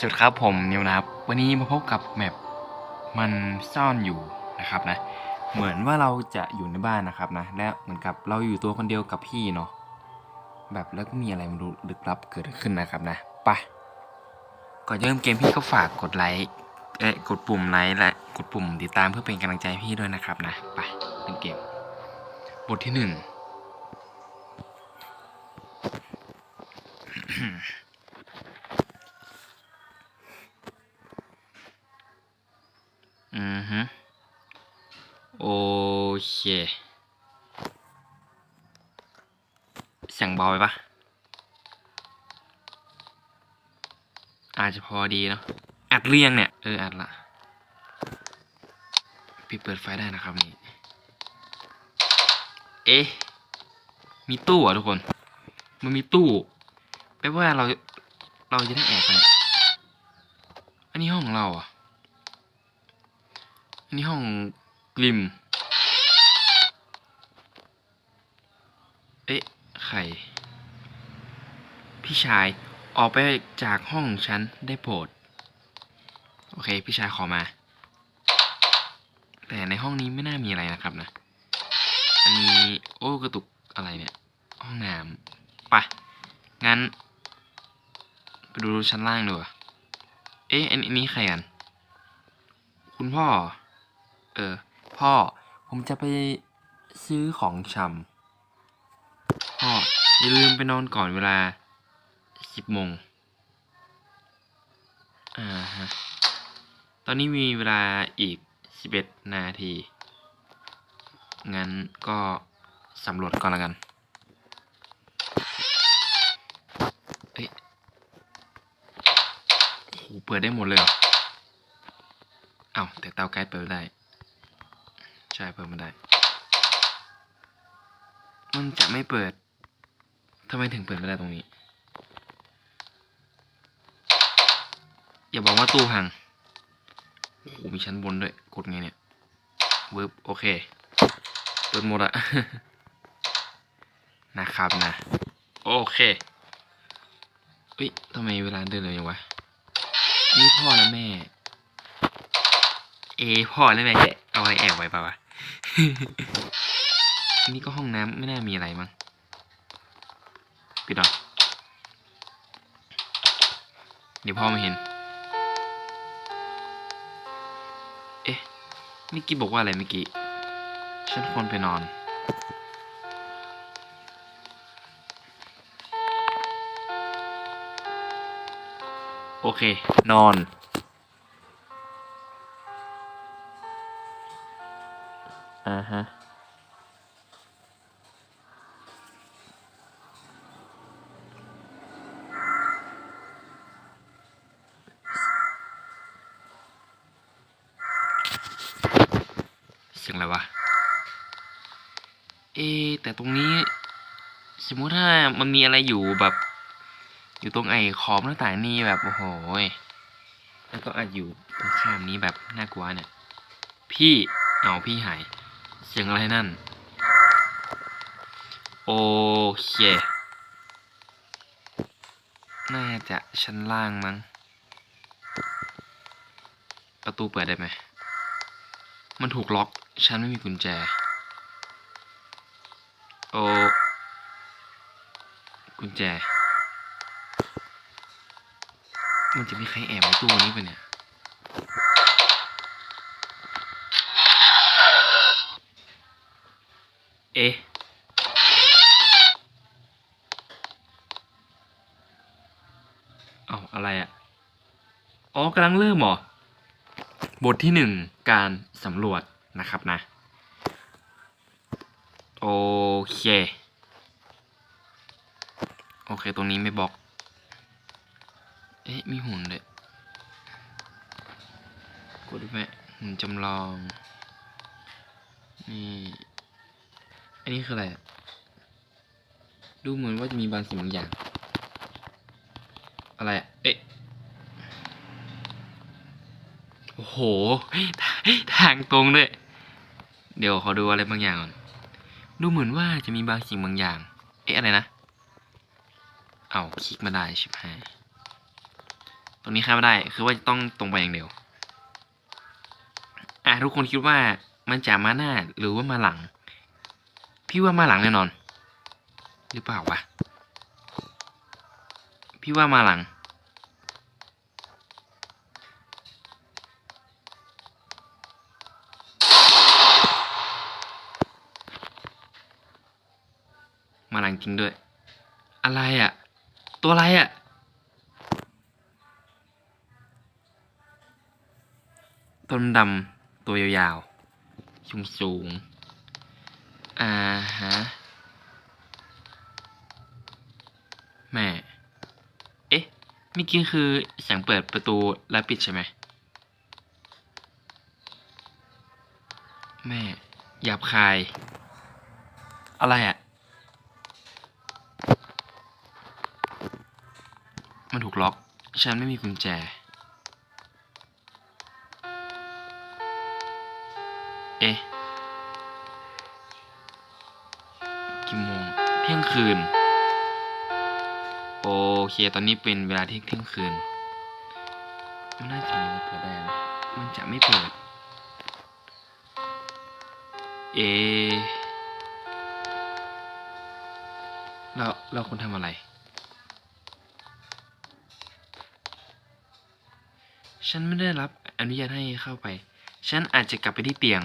สวัสดีครับผมนิวนะครับ วันนี้มาพบกับแมปมันซ่อนอยู่นะครับนะ เหมือนว่าเราจะอยู่ในบ้านนะครับนะ และเหมือนกับเราอยู่ตัวคนเดียวกับพี่เนาะแบบแล้วก็มีอะไรมาดูลึกลับเกิดขึ้นนะครับนะไปก่อนเริ่มเกมพี่ก็ฝากกดไลค์เอ๊ะกดปุ่มไลค์และกดปุ่มติดตามเพื่อเป็นกำลังใจให้พี่ด้วยนะครับนะไปเล่นเกมบทที่หนึ่ง อือฮึโอเคเสียงเบาไปปะอาจจะพอดีเนาะอัดเรียงเนี่ย เออ อัดละพี่เปิดไฟได้นะครับนี่ เอ๊ะ มีตู้อะทุกคน มันมีตู้แปลว่าเรา เราจะได้แอบไป อันนี้ห้องของเราอะ นนี้ห้องกลิม เอ๊ะ ใคร พี่ชายออกไปจากห้องฉันได้โปรด โอเค พี่ชายขอมา แต่ในห้องนี้ไม่น่ามีอะไรนะครับนะ อันนี้โอ้กระตุกอะไรเนี่ย ห้องน้ำปะงั้น ไปดูชั้นล่างดูเอ๊ะ อันนี้ใครกัน คุณพ่อ เออ พ่อ ผมจะไปซื้อของชำพ่อ อย่าลืมไปนอนก่อนเวลาสิบโมงอ่าฮะ ตอนนี้มีเวลาอีกสิบเอ็ดนาที งั้นก็สำรวจก่อนละกันเอ้ยโหเปิดได้หมดเลยเหรออ้าแต่เตาไกด์เปิดได้ ใช่เปิดไมาได้ มันจะไม่เปิดทำไมถึงเปิดไม่ได้ตรงนี้ อย่าบอกว่าตู้พังโอ้โหมีชั้นบนด้วย กดไงเนี่ยเวิร์บโอเค เปิดหมดอะนะครับนะ โอเคเฮ้ยทำไมเวลาเดินเร็วอย่างวะ นี่พ่อและแม่ เอ พ่อและแม่จะเอาอะไรแอบไว้ป่าวะ นี่ก็ห้องน้ำไม่น่ามีอะไรมั้งปิดออกเดี๋ยวพ่อมาเห็น เอ๊ะเมื่อกี้บอกว่าอะไรเมื่อกี้ ฉันควรไปนอน โอเค นอน นี้ สมมุติถ้ามันมีอะไรอยู่แบบ อยู่ตรงไอ้ขอบหน้าต่างนี่แบบโอ้โหแล้วก็อาจอยู่ตรงข้ามนี้แบบน่ากลัวเนี่ยพี่เอาพี่หายเสียงอะไรนั่น โอเค น่าจะชั้นล่างมั้ง ประตูเปิดได้ไหม มันถูกล็อก ฉันไม่มีกุญแจ โอกุญแจ มันจะมีใครแอบในตู้นี้ปะเนี่ย เอ๊ะเอาอะไรอะอ๋อกำลังเริ่มหรอบทที่หนึ่งการสำรวจนะครับนะ เค โอเค ตรงนี้ไม่บล็อก เอ๊ะ มีหุ่นเลยกดดูไหมหุ่นจำลอง นี่ อันนี้คืออะไร ดูเหมือนว่าจะมีบางสิ่งบางอย่าง อะไรอะเอ๊ะโอ้โห ทางตรงด้วย เดี๋ยวขอดูอะไรบางอย่างก่อน ดูเหมือนว่าจะมีบางสิ่งบางอย่าง เอ๊ะอะไรนะ เอาคลิกมาได้ชิบหายตรงนี้ข้ามไม่ได้ คือว่าจะต้องตรงไปอย่างเดียว อะทุกคนคิดว่ามันจะมาหน้าหรือว่ามาหลัง พี่ว่ามาหลังแน่นอน หรือเปล่าวะ พี่ว่ามาหลัง มาหลังจริงด้วย อะไรอะ่ะ ตัวอะไรอะ่ะ ต้นดำตัวยาวๆ สูงสูงอ่าฮะ แม่ เอ๊ะเมื่อกี้คือเสียงเปิดประตูแล้วปิดใช่ไหม แม่หยาบคาย อะไรอะ่ ล็อก ฉันไม่มีกุญแจ เอ๊ะกี่โมง เที่ยงคืน โอเค ตอนนี้เป็นเวลาเที่ยงเที่ยงคืน มันน่าจะมีอะไรเปิดได้นะมันจะไม่เปิด เอะเราเราควรทำอะไร ฉันไม่ได้รับอนุญาตให้เข้าไป ฉันอาจจะกลับไปที่เตียง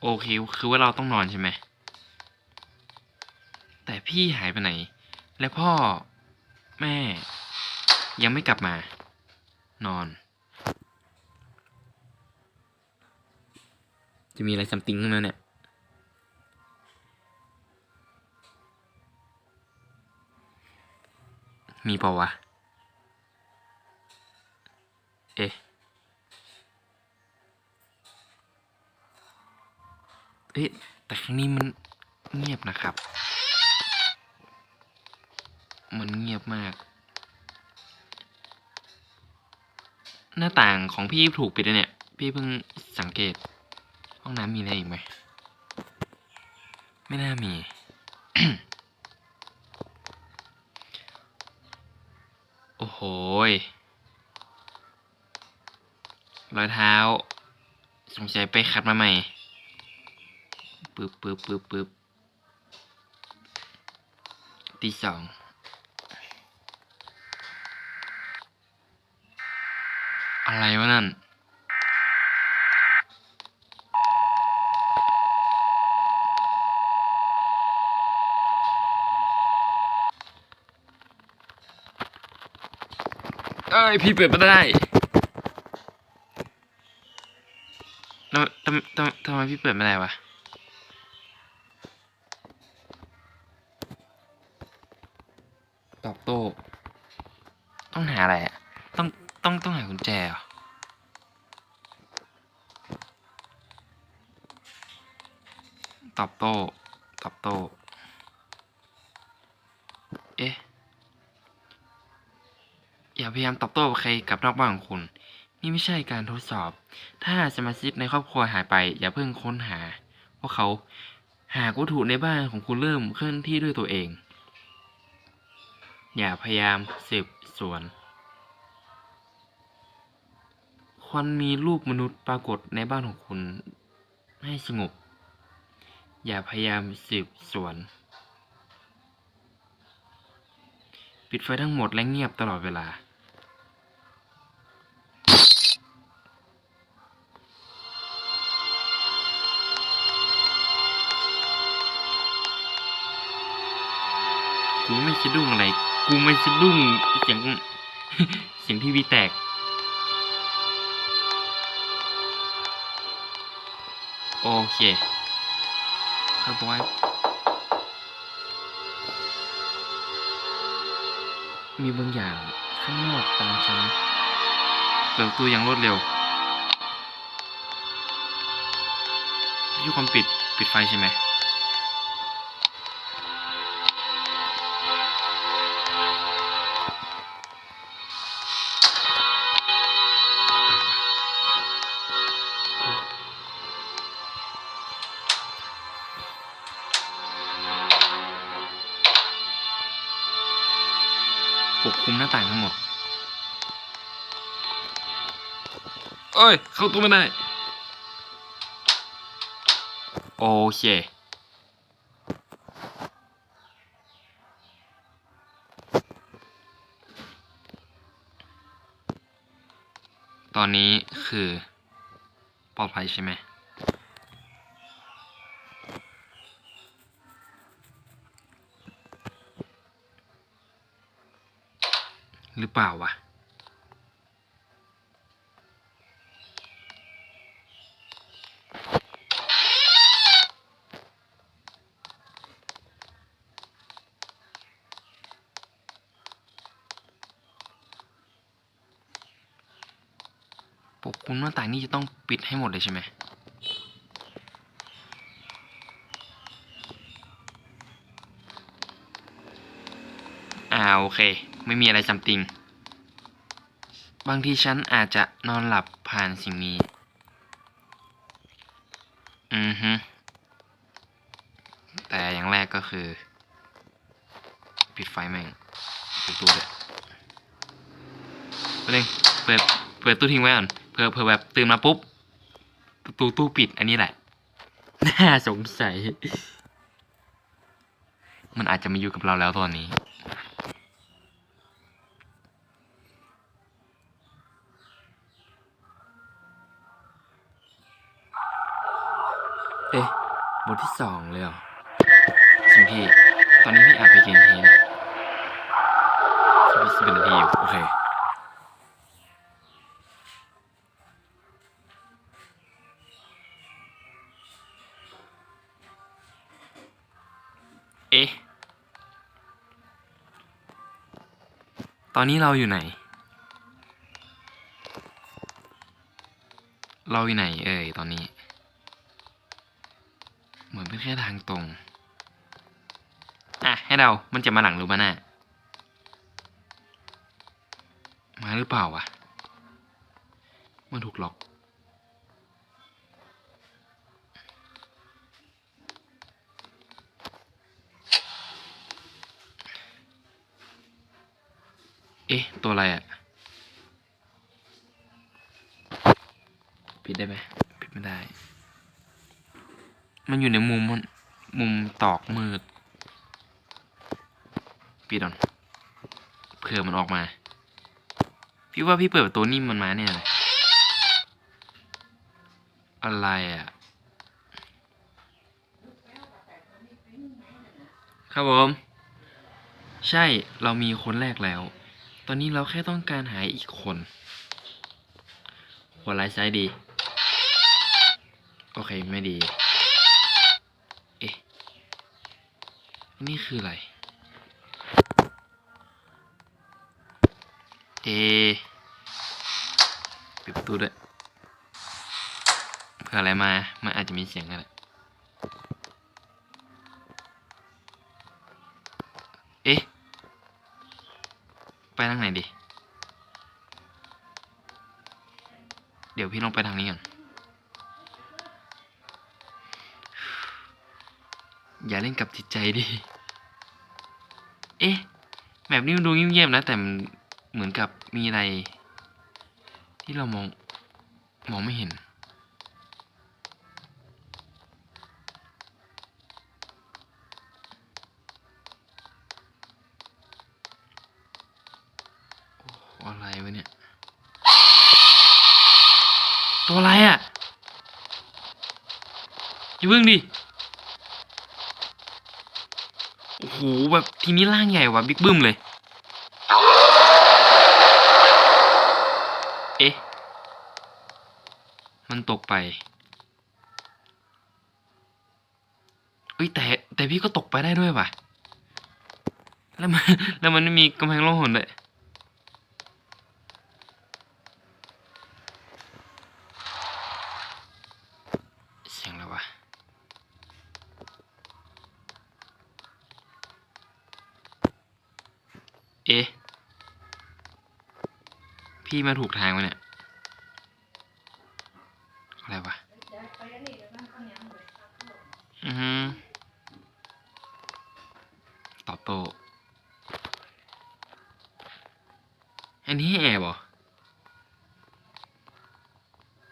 โอเค คือว่าเราต้องนอนใช่ไหม แต่พี่หายไปไหน และพ่อ แม่ ยังไม่กลับมา นอน จะมีอะไรซัมติงขึ้นมาเนี่ยมีเปล่าวะ เอ๊ะเอ๊ะแต่ครั้งนี้มันเงียบนะครับ มันเงียบมาก หน้าต่างของพี่ถูกปิดแล้วเนี่ย พี่เพิ่งสังเกต ห้องน้ำมีอะไรอีกไหม ไม่น่ามีโอ้โห รอยเท้า สงสัยไปขัดมาใหม่ปึ๊บปึ๊บปึ๊บปึ๊บตีสองอะไรวะนั่นเอ้ย พี่เปิดไม่ได้ ทำไมทำทำไมพี่เปิดไม่ได้วะตอบโต้ต้องหาอะไรอะต้องต้องต้องหากุญแจเหรอตอบโต้ตอบโต้เอ๊ะอย่าพยายามตอบโต้ใครกับนอกบ้านของคุณ นี่ไม่ใช่การทดสอบ ถ้าสมาชิกในครอบครัวหายไป อย่าเพิ่งค้นหาพวกเขาหากวัตถุในบ้านของคุณเริ่มเคลื่อนที่ด้วยตัวเอง อย่าพยายามสืบสวนควรมีรูปมนุษย์ปรากฏในบ้านของคุณให้สงบ อย่าพยายามสืบสวน ปิดไฟทั้งหมดและเงียบตลอดเวลา สะดุ้งอะไร กูไม่สะดุ้งเสียงเสียงทีวีแตก โอเคเขาบอกว่ามีบางอย่างข้างนอกตามฉันเปิดประตูอย่างรวดเร็วพี่ความปิดปิดไฟใช่ไหม อ้ยเข้าตัวไม่ได้ โอเคตอนนี้คือปลอดภัยใช่ไหม หรือเปล่าวะ ปกคลุมหน้าต่างนี่จะต้องปิดให้หมดเลยใช่ไหมอ่าโอเค ไม่มีอะไรจำติง บางทีฉันอาจจะนอนหลับผ่านสิ่งนี้ อือฮึแต่อย่างแรกก็คือ ปิดไฟแม่งปิดตู้เลยไปเลยเปิดเปิดตู้ทิ้งไว้ก่อน เผื่อเผื่อแบบตื่นมาปุ๊บตู้ตู้ปิดอันนี้แหละ น่าสงสัย มันอาจจะมาอยู่กับเราแล้วตอนนี้ เอ๊ะบทที่สองเลยเหรอสิพี่ ตอนนี้พี่อัดไปกี่นทีเนี่ยสิบสิบนาทีอยู่ โอเค เอ๊ะ ตอนนี้เราอยู่ไหน เราอยู่ไหนเอ่ยตอนนี้ เหมือนเป็นแค่ทางตรง อะ ให้เรา มันจะมาหลังหรือมาหน้า มาหรือเปล่าวะ มันถูกล็อก อ๊ะ ตัวอะไรอะปิดได้ไหมปิดไม่ได้ มันอยู่ในมุมมุมตอกมืด ปิดก่อนเผื่อมันออกมา พี่ว่าพี่เปิดประตูนี่มันมาเนี่ยเลยอะไรอะ่ะ ครับผม ใช่เรามีคนแรกแล้ว ตอนนี้เราแค่ต้องการหายอีกคนหัวไลท์ไซด์ดี โอเค ไม่ดี เอ๊ะ นี่คืออะไร เอปิดประตูด้วยเผื่ออะไรมา มันอาจจะมีเสียงกันแหละ ทางไหนดี เดี๋ยวพี่ลงไปทางนี้ก่อน อย่าเล่นกับจิตใจดิ เอ๊ะแบบนี้มันดูเงียบๆนะ แต่เหมือนกับมีอะไร ที่เรามอง มองไม่เห็น อย่าเพิ่งดิโอ้โหแบบทีนี้ร่างใหญ่ว่ะบิ๊กบึ้มเลย เอ๊ะ มันตกไปเอ้ยแต่แต่พี่ก็ตกไปได้ด้วยว่ะ แล้วมันแล้วมันไม่มีกำแพงล่องหนด้วย เสียงอะไรวะ เอ๊ะ พี่มาถูกทางวะเนี่ย อะไรวะ อือฮึตอบโต้อันนี้ให้แอบเหรอ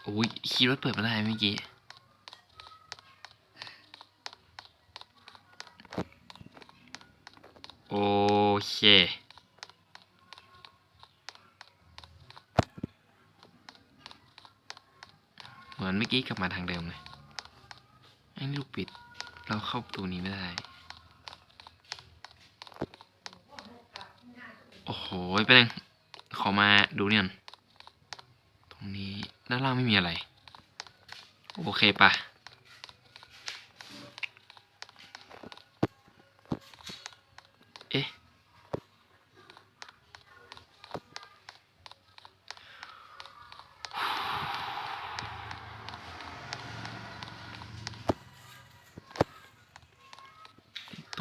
โอ้ยคิดว่าเปิดมาได้เมื่อกี้โอเค เห มือนเมื่อกี้กลับมาทางเดิมเลยไอ้ลูกปิด เราเข้าประตูนี้ไม่ได้ โอ้โหไปเลยขอมาดูเนี่ยก่อนตรงนี้ด้านล่างไม่มีอะไร โอเคปะ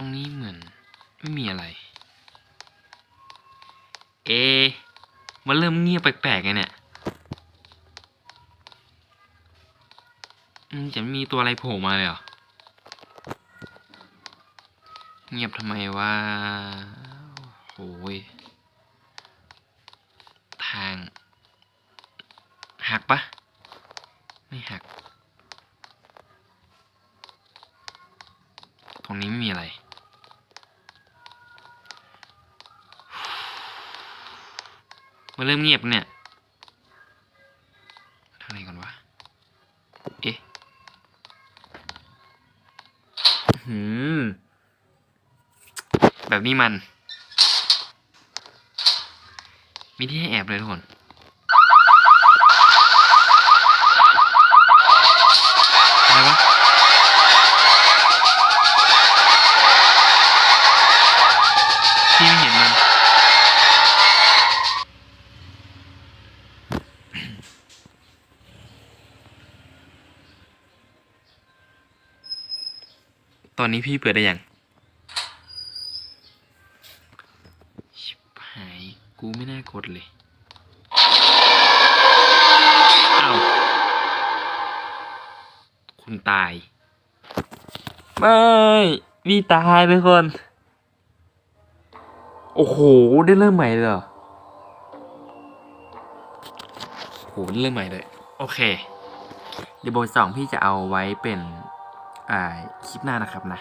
รงนี้เหมือน ไม่มีอะไร เอ มันเริ่มเงียบแปลกๆไงเนี่ยมันจะมีตัวอะไรโผล่มาเลยเหรอ เงียบทำไมวะโอ้ย ทาง หักปะ ไม่หัก ตรงนี้ไม่มีอะไร มันเริ่มเงียบเนี่ยทางไหนก่อนวะ เอ๊ะหืมแบบนี้มัน มีที่ให้แอบเลยทุกคน อะไรวะ พี่ไม่เห็นมัน ต อนนี้พี่เปิดได้ยังชิบหาย กูไม่น่ากดเลย อ้าว คุณตาย ไม่พี่ตายทุกคน โอ้โห ได้เริ่มใหม่เลยเหรอโหเริ่มใหม่เลย โอเคเดี๋ยวบทสองพี่จะเอาไว้เป็น คลิปหน้านะครับนะ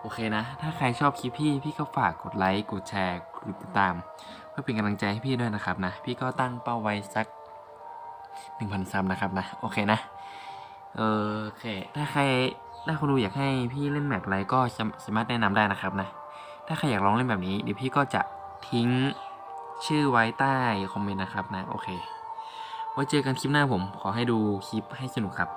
โอเคนะ ถ้าใครชอบคลิปพี่ พี่ก็ฝากกดไลค์กดแชร์กดติดตาม เพื่อเป็นกำลังใจให้พี่ด้วยนะครับนะ พี่ก็ตั้งเป้าไว้สักหนึ่งพันซับนะครับนะ โอเคนะเออโอเค ถ้าใครถ้าคนดูอยากให้พี่เล่นแมปอะไรก็สาสามารถแนะนำได้นะครับนะ ถ้าใครอยากลองเล่นแบบนี้เดี๋ยวพี่ก็จะทิ้งชื่อไว้ใต้คอมเมนต์นะครับนะ โอเค ไว้เจอกันคลิปหน้าผม ขอให้ดูคลิปให้สนุกครับ